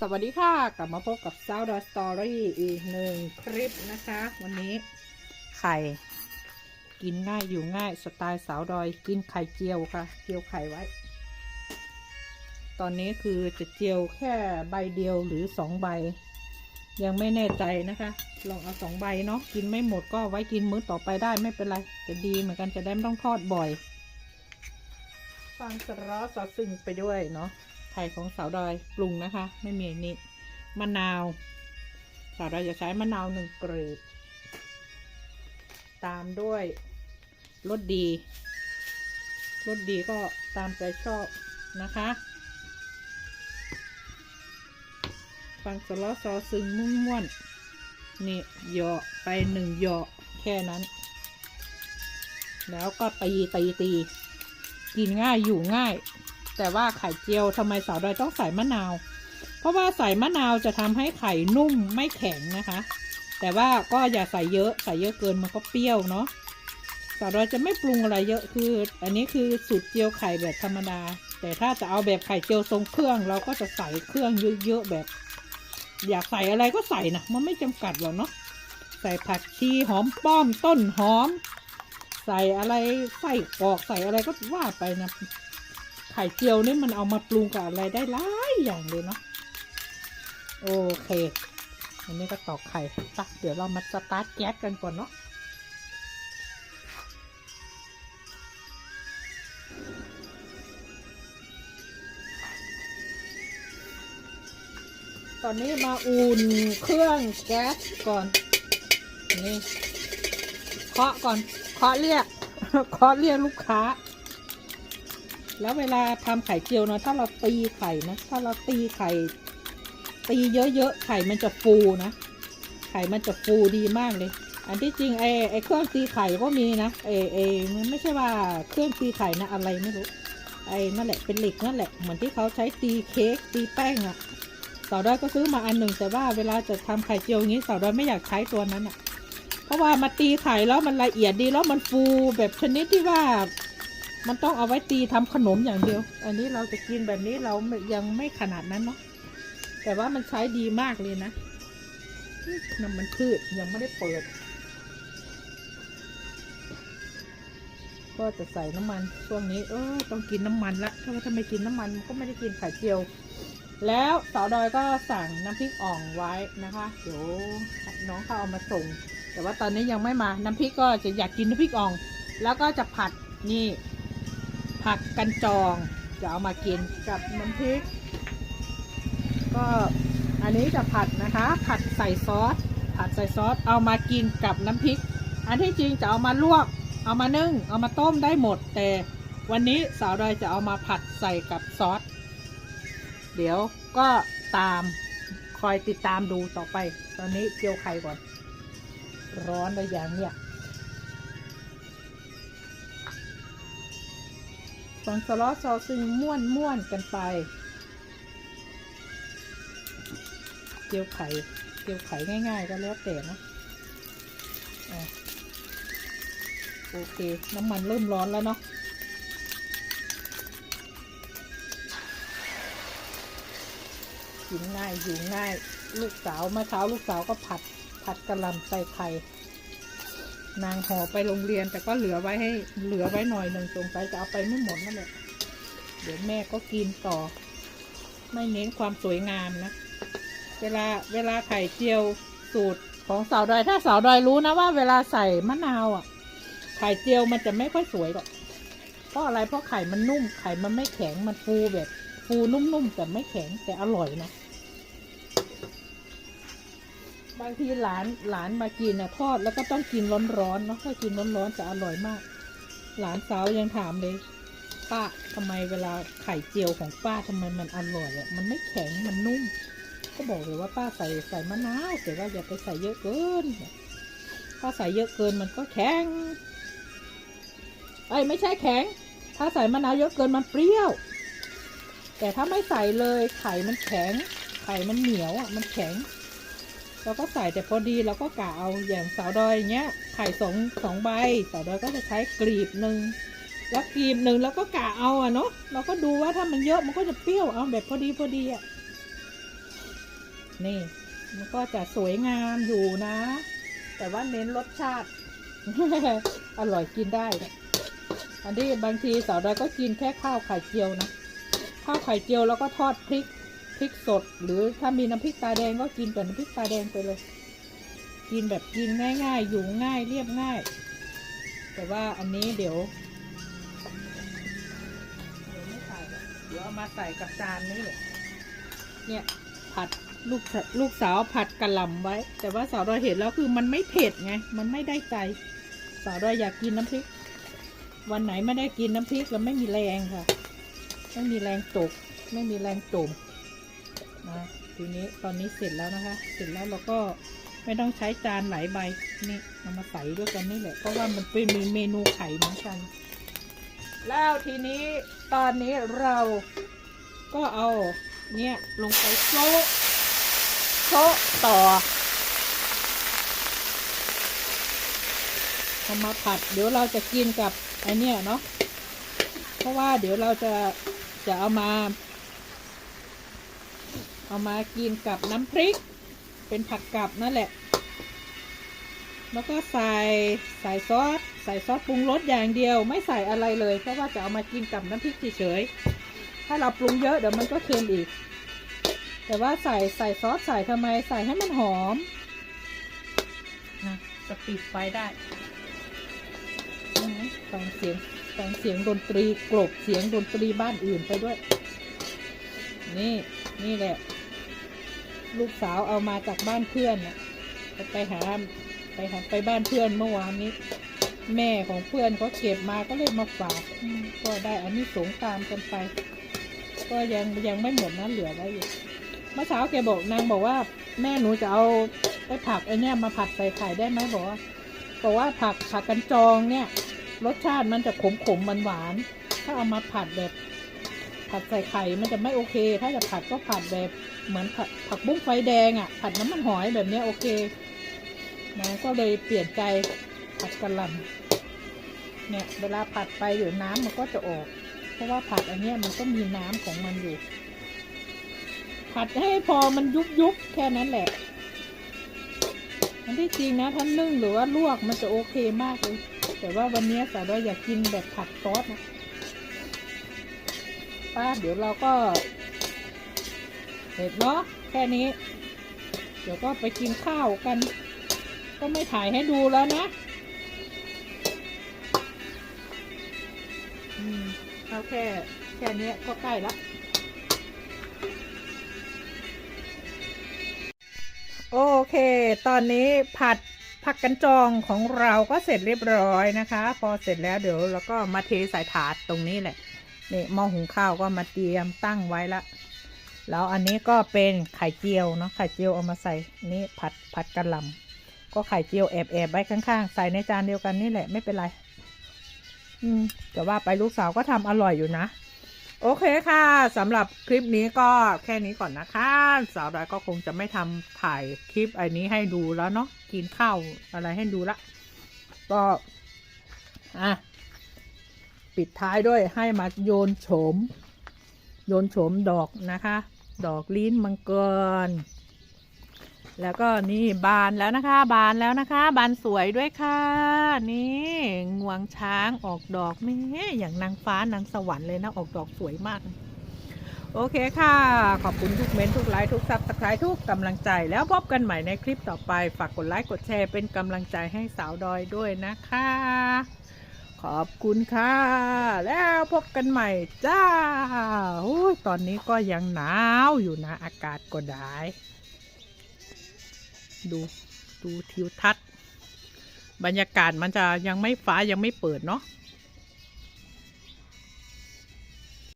สวัสดีค่ะ กลับมาพบกับ s o u t d o y Story อีกหนึ่งคลิปนะคะ วันนี้ไข่ กินง่ายอยู่ง่ายสไตล์สาวดอย กินไข่เจียวค่ะ เจียวไข่ไว้ ตอนนี้คือจะเจียวแค่ใบเดียวหรือสองใบ ยังไม่แน่ใจนะคะ ลองเอาสองใบเนาะกินไม่หมดก็ไว้กินมื้อต่อไปได้ไม่เป็นไร จะดีเหมือนกันจะได้ไม่ต้องทอดบ่อย ฟังสะร้อสอดซึ่งไปด้วยเนาะ ไข่ของสาวดอยปรุงนะคะ ไม่มีนี่มะนาว สาวดอยจะใช้มะนาวหนึ่งเกรดตามด้วยรสดีรสดีก็ตามใจชอบนะคะฟังสล้อซอซึงมุ่งม่วนนี่เหยาะไปหนึ่งเหยาะแค่นั้น แล้วก็ตีตีตีกินง่ายอยู่ง่าย แต่ว่าไข่เจียวทำไมสาวดอยต้องใส่มะนาว เพราะว่าใส่มะนาวจะทำให้ไข่นุ่มไม่แข็งนะคะ แต่ว่าก็อย่าใส่เยอะใส่เยอะเกินมันก็เปรี้ยวเนาะสาวดอยจะไม่ปรุงอะไรเยอะคือ อันนี้คือสูตรเจียวไข่แบบธรรมดา แต่ถ้าจะเอาแบบไข่เจียวทรงเครื่อง เราก็จะใส่เครื่องเยอะๆแบบ อยากใส่อะไรก็ใส่นะมันไม่จำกัดหรอกเนาะใส่ผักชีหอมป้อมต้นหอม ใส่อะไรใส่กอกใส่อะไรก็ว่าไปนะ ไข่เจียวนี่มันเอามาปรุงกับอะไรได้หลายอย่างเลยเนาะโอเค อันนี้ก็ตอกไข่ปะเดี๋ยวเรามาสตาร์ทแก๊สกันก่อนเนาะตอนนี้มาอุ่นเครื่องแก๊สก่อน นี่เคาะก่อนเคาะเรียกเคาะเรียกลูกค้า แล้วเวลาทำไข่เจียวนะถ้าเราตีไข่นะถ้าเราตีไข่ ตีเยอะๆไข่มันจะฟูนะ ไข่มันจะฟูดีมากเลย อันที่จริงไอ้ไอ้เครื่องตีไข่ก็มีนะไอ้ไอ้มันไม่ใช่ว่าเครื่องตีไข่นะอะไรไม่รู้ไอ้นั่นแหละเป็นเหล็กนั่นแหละเหมือนที่เขาใช้ตีเค้กตีแป้งอะสาวดอยก็ซื้อมาอันหนึ่งแต่ว่าเวลาจะทำไข่เจียวอย่างนี้สาวดอยไม่อยากใช้ตัวนั้นอะเพราะว่ามาตีไข่แล้วมันละเอียดดีแล้วมันฟูแบบชนิดที่ว่า มันต้องเอาไว้ตีทำขนมอย่างเดียว อันนี้เราจะกินแบบนี้เรายังไม่ขนาดนั้นเนาะ แต่ว่ามันใช้ดีมากเลยนะน้ำมันพืชยังไม่ได้เปิด ก็จะใส่น้ำมันช่วงนี้ เออต้องกินน้ำมันละถ้าว่าถ้าไม่กินน้ำมันก็ไม่ได้กินไข่เจียว แล้วสาวดอยก็สั่งน้ำพริกอ่องไว้นะคะ เดี๋ยวน้องเขาเอามาส่ง แต่ว่าตอนนี้ยังไม่มา น้ำพริกก็จะอยากกินน้ำพริกอ่อง แล้วก็จะผัดนี่ ผักกันจองจะเอามากินกับน้ำพริก ก็อันนี้จะผัดนะคะ ผัดใส่ซอส ผัดใส่ซอสเอามากินกับน้ำพริก อันที่จริงจะเอามาลวก เอามานึ่ง เอามาต้มได้หมด แต่วันนี้สาวดอยจะเอามาผัดใส่กับซอส เดี๋ยวก็ตามคอยติดตามดูต่อไป ตอนนี้เจียวไข่ก่อน ร้อนเลยอย่างเนี้ย ฟังสล้อซอซึงม่วนม่วนกันไปเจียวไข่เจียวไข่ง่าย ๆ ก็แล้วแต่นะโอเค น้ำมันเริ่มร้อนแล้วเนาะกินง่ายอยู่ง่าย ลูกสาวเมื่อเช้าลูกสาวก็ผัดผัดกระลำใส่ไข่ นางห่อไปโรงเรียนแต่ก็เหลือไว้ให้เหลือไว้หน่อยหนึ่งสงสัยจะเอาไปไม่หมดนั่นแหละเดี๋ยวแม่ก็กินต่อ ไม่เน้นความสวยงามนะ เวลาเวลาไข่เจียวสูตรของสาวดอยถ้าสาวดอยรู้นะว่า เวลาใส่มะนาวอะ ไข่เจียวมันจะไม่ค่อยสวยหรอกเพราะอะไรเพราะไข่มันนุ่ม ไข่มันไม่แข็งมันฟูแบบฟูนุ่มๆแต่ไม่แข็งแต่อร่อยนะ บางทีหลานหลานมากินนะทอดแล้วก็ต้องกินร้อนๆเนาะถ้ากินร้อนๆจะอร่อยมาก หลานสาวยังถามเลย ป้าทำไมเวลาไข่เจียวของป้าทำไมมันอร่อยอะมันไม่แข็งมันนุ่ม ก็บอกเลยว่าป้าใส่ใส่มะนาวแต่ว่าอย่าไปใส่เยอะเกินถ้าใส่เยอะเกินมันก็แข็งเอ้ไม่ใช่แข็ง ถ้าใส่มะนาวเยอะเกินมันเปรี้ยว แต่ถ้าไม่ใส่เลยไข่มันแข็ง ไข่มันเหนียวอะมันแข็ง เราก็ใส่แต่พอดีเราก็กะเอาอย่างสาวดอยเงี้ยไข่สองสองใบสาวดอยก็จะใช้กลีบหนึ่งแล้วกลีบหนึ่งเราก็กะเอาอะเนาะเราก็ดูว่าถ้ามันเยอะมันก็จะเปรี้ยวเอาแบบพอดีพอดีอะนี่ มันก็จะสวยงามอยู่นะ แต่ว่าเน้นรสชาติ อร่อยกินได้ อันที่บางทีสาวดอยก็กินแค่ข้าวไข่เจียวนะข้าวไข่เจียวแล้วก็ทอดพริก พริกสด หรือถ้ามีน้ำพริกตาแดงก็กินแต่น้ำพริกตาแดงไปเลย กินแบบกินง่าย ๆ อยู่ง่ายเรียบง่าย แต่ว่าอันนี้เดี๋ยวเดี๋ยวไม่ใส่เดี๋ยวเอามาใส่กับจานนี้เนี่ยผัดลูกสลูกสาวผัดกะหล่ำไว้ แต่ว่าสาวดอยเห็นแล้วคือมันไม่เผ็ดไง มันไม่ได้ใจสาวดอยอยากกินน้ำพริก วันไหนไม่ได้กินน้ำพริกแล้วไม่มีแรงค่ะ ไม่มีแรงตก ไม่มีแรงตุ่ม นะทีนี้ตอนนี้เสร็จแล้วนะคะ เสร็จแล้วเราก็ไม่ต้องใช้จานหลายใบนี่เอามาใส่ด้วยกันนี่แหละเพราะว่ามันเป็นเมนูไข่เหมือนกัน แล้วทีนี้ตอนนี้เราก็เอาเนี่ยลงไปโซะโซะต่อเอามาผัด เดี๋ยวเราจะกินกับไอเนี่ยเนาะเพราะว่าเดี๋ยวเราจะจะเอามา เอามากินกับน้ำพริก เป็นผักกับนั่นแหละ แล้วก็ใส่ใส่ซอสใส่ซอสปรุงรสอย่างเดียว ไม่ใส่อะไรเลยเพราะว่าจะเอามากินกับน้ำพริกเฉยๆถ้าเราปรุงเยอะเดี๋ยวมันก็เค็มอีก แต่ว่าใส่ใส่ซอสใส่ทำไมใส่ให้มันหอมนะจะปิดไฟได้ฟังเสียงฟังเสียงดนตรีกลบเสียงดนตรีบ้านอื่นไปด้วย นี่ นี่แหละ ลูกสาวเอามาจากบ้านเพื่อนน่ะไปหาไปหาไปบ้านเพื่อนเมื่อวานนี้ แม่ของเพื่อนเขาเก็บมาก็เลยมาฝากก็ได้อันนี้สงตามกันไป ก็ยังยังไม่หมดนะเหลือไว้อยู่เมื่อเช้าแกบอกนางบอกว่า แม่หนูจะเอาไปผักไอเนี้ยมาผัดใส่ไข่ได้ไหมบอกว่าบอกว่าผักผักกันจองเนี่ย รสชาติมันจะขมขมมันหวานถ้าเอามาผัดแบบ ผัดใส่ไข่มันจะไม่โอเค ถ้าจะผัดก็ผัดแบบเหมือนผัดผักบุ้งไฟแดงอะ ผัดน้ำมันหอยแบบนี้โอเคนะก็เลยเปลี่ยนใจผัดกะหล่ำเนี่ยเวลาผัดไปเดี๋ยวน้ำมันก็จะออก เพราะว่าผัดอันนี้มันก็มีน้ำของมันอยู่ ผัดให้พอมันยุบยุบแค่นั้นแหละอันที่จริงนะท่านนึ่งหรือว่าลวกมันจะโอเคมากเลย แต่ว่าวันนี้สาวอยากกินแบบผัดซอสนะ ป้าเดี๋ยวเราก็เสร็จเนาะแค่นี้ เดี๋ยวก็ไปกินข้าวกัน ก็ไม่ถ่ายให้ดูแล้วนะอืมเอาแค่แค่นี้ก็ใกล้ละโอเค ตอนนี้ผัดผักกันจองของเราก็เสร็จเรียบร้อยนะคะ พอเสร็จแล้วเดี๋ยวเราก็มาเทใส่ถาดตรงนี้แหละ นี่หม้อหุงข้าวก็มาเตรียมตั้งไว้ละ แล้วอันนี้ก็เป็นไข่เจียวเนาะไข่เจียวเอามาใส่นี่ผัดผัดกะหล่ำก็ไข่เจียวแอบแอบไว้ข้างๆ ใส่ในจานเดียวกันนี่แหละไม่เป็นไร อืมแต่ว่าไปลูกสาวก็ทำอร่อยอยู่นะ โอเคค่ะสำหรับคลิปนี้ก็แค่นี้ก่อนนะคะ สาวดอยก็คงจะไม่ทำถ่ายคลิปอันนี้ให้ดูแล้วเนาะกินข้าวอะไรให้ดูละก็อะ ปิดท้ายด้วยให้มาโยนโฉม โยนโฉมดอกนะคะ ดอกลิ้นมังกร แล้วก็นี่บานแล้วนะคะ บานแล้วนะคะ บานสวยด้วยค่ะ นี่งวงช้างออกดอกแม่อย่างนางฟ้านางสวรรค์เลยนะ ออกดอกสวยมาก โอเคค่ะ ขอบคุณทุกเมนทุกไลค์ทุกซับสไครต์ทุกกำลังใจ แล้วพบกันใหม่ในคลิปต่อไป ฝากกดไลค์กดแชร์เป็นกำลังใจให้สาวดอยด้วยนะคะ ขอบคุณค่ะ แล้วพบกันใหม่จ้าโอ้ยตอนนี้ก็ยังหนาวอยู่นะ อากาศก็ได้ดูดูทิวทัศน์ บรรยากาศมันจะยังไม่ฟ้ายังไม่เปิดเนาะ